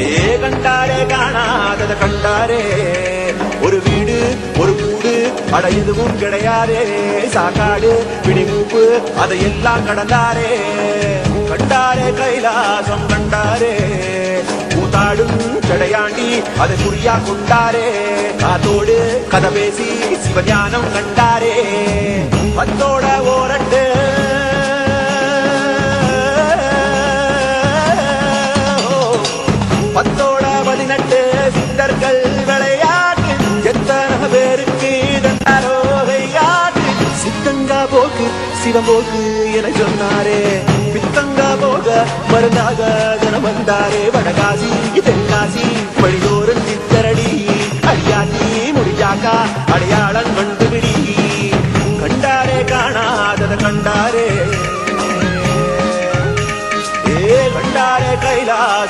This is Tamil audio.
கண்டாரே கண்டாரே காணாதத கண்டாரே. ஒரு வீடு ஒரு கூடு அட எதுவும் கிடையாதே. சாக்காடு பிடிமூப்பு அதையெல்லாம் கடந்தாரே. கண்டாரே கைலாசம் கண்டாரே. கூத்தாடும் கடையாண்டி அதை குறியா கொண்டாரே. காத்தோடு கதை பேசி சிவஞானம் கண்டாரே. சிவம்போக்கு என சொன்னாரே. பித்தங்கா போக மருந்தாக தனம் வந்தாரே. வடகாசி தென்காசி வழிதோறும் சித்தரடி. அடியாசி முடிஞ்சாக்கா அடையாளம் கண்டுபிடி. கண்டாரே காணாதத கண்டாரே. ஏ கண்டாரே கைலாச